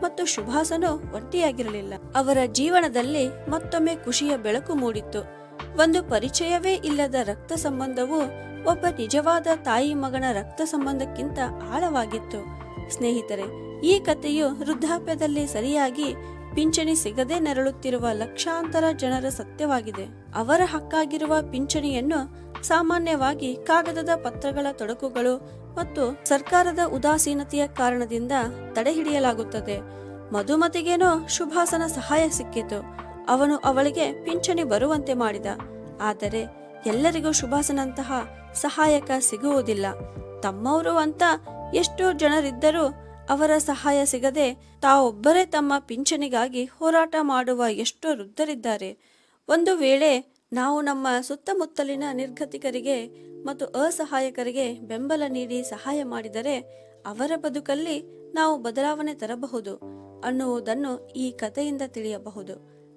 ಮತ್ತು ಶುಭಾಸನು ಒಂಟಿಯಾಗಿರಲಿಲ್ಲ. ಅವರ ಜೀವನದಲ್ಲಿ ಮತ್ತೊಮ್ಮೆ ಖುಷಿಯ ಬೆಳಕು ಮೂಡಿತ್ತು. ಒಂದು ಪರಿಚಯವೇ ಇಲ್ಲದ ರಕ್ತ ಸಂಬಂಧವು ಒಬ್ಬ ನಿಜವಾದ ತಾಯಿ ಮಗನ ರಕ್ತ ಸಂಬಂಧಕ್ಕಿಂತ ಆಳವಾಗಿತ್ತು. ಸ್ನೇಹಿತರೆ, ಈ ಕಥೆಯು ವೃದ್ಧಾಪ್ಯದಲ್ಲಿ ಸರಿಯಾಗಿ ಪಿಂಚಣಿ ಸಿಗದೆ ನರಳುತ್ತಿರುವ ಲಕ್ಷಾಂತರ ಜನರ ಸತ್ಯವಾಗಿದೆ. ಅವರ ಹಕ್ಕಾಗಿರುವ ಪಿಂಚಣಿಯನ್ನು ಸಾಮಾನ್ಯವಾಗಿ ಕಾಗದದ ಪತ್ರಗಳ ತೊಡಕುಗಳು ಮತ್ತು ಸರ್ಕಾರದ ಉದಾಸೀನತೆಯ ಕಾರಣದಿಂದ ತಡೆಹಿಡಿಯಲಾಗುತ್ತದೆ. ಮಧುಮತಿಗೇನೋ ಶುಭಾಸನ ಸಹಾಯ ಸಿಕ್ಕಿತು. ಅವನು ಅವಳಿಗೆ ಪಿಂಚಣಿ ಬರುವಂತೆ ಮಾಡಿದ. ಆದರೆ ಎಲ್ಲರಿಗೂ ಶುಭಾಸನಂತಹ ಸಹಾಯಕ ಸಿಗುವುದಿಲ್ಲ. ತಮ್ಮವರು ಅಂತ ಎಷ್ಟೋ ಜನರಿದ್ದರೂ ಅವರ ಸಹಾಯ ಸಿಗದೆ ತಾವೊಬ್ಬರೇ ತಮ್ಮ ಪಿಂಚಣಿಗಾಗಿ ಹೋರಾಟ ಮಾಡುವ ಎಷ್ಟೋ ವೃದ್ಧರಿದ್ದಾರೆ. ಒಂದು ವೇಳೆ ನಾವು ನಮ್ಮ ಸುತ್ತಮುತ್ತಲಿನ ನಿರ್ಗತಿಕರಿಗೆ ಮತ್ತು ಅಸಹಾಯಕರಿಗೆ ಬೆಂಬಲ ನೀಡಿ ಸಹಾಯ ಮಾಡಿದರೆ ಅವರ ಬದುಕಲ್ಲಿ ನಾವು ಬದಲಾವಣೆ ತರಬಹುದು ಅನ್ನುವುದನ್ನು ಈ ಕಥೆಯಿಂದ ತಿಳಿಯಬಹುದು.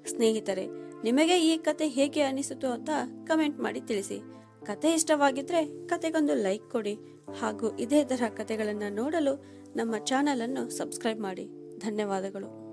ಸ್ನೇಹಿತರೆ, ನಿಮಗೆ ಈ ಕತೆ ಹೇಗೆ ಅನಿಸಿತು ಅಂತ ಕಮೆಂಟ್ ಮಾಡಿ ತಿಳಿಸಿ. ಕತೆ ಇಷ್ಟವಾಗಿದ್ರೆ ಕತೆಗೊಂದು ಲೈಕ್ ಕೊಡಿ ಹಾಗೂ ಇದೇ ತರಹ ಕತೆಗಳನ್ನು ನೋಡಲು ನಮ್ಮ ಚಾನಲನ್ನು ಸಬ್ಸ್ಕ್ರೈಬ್ ಮಾಡಿ. ಧನ್ಯವಾದಗಳು.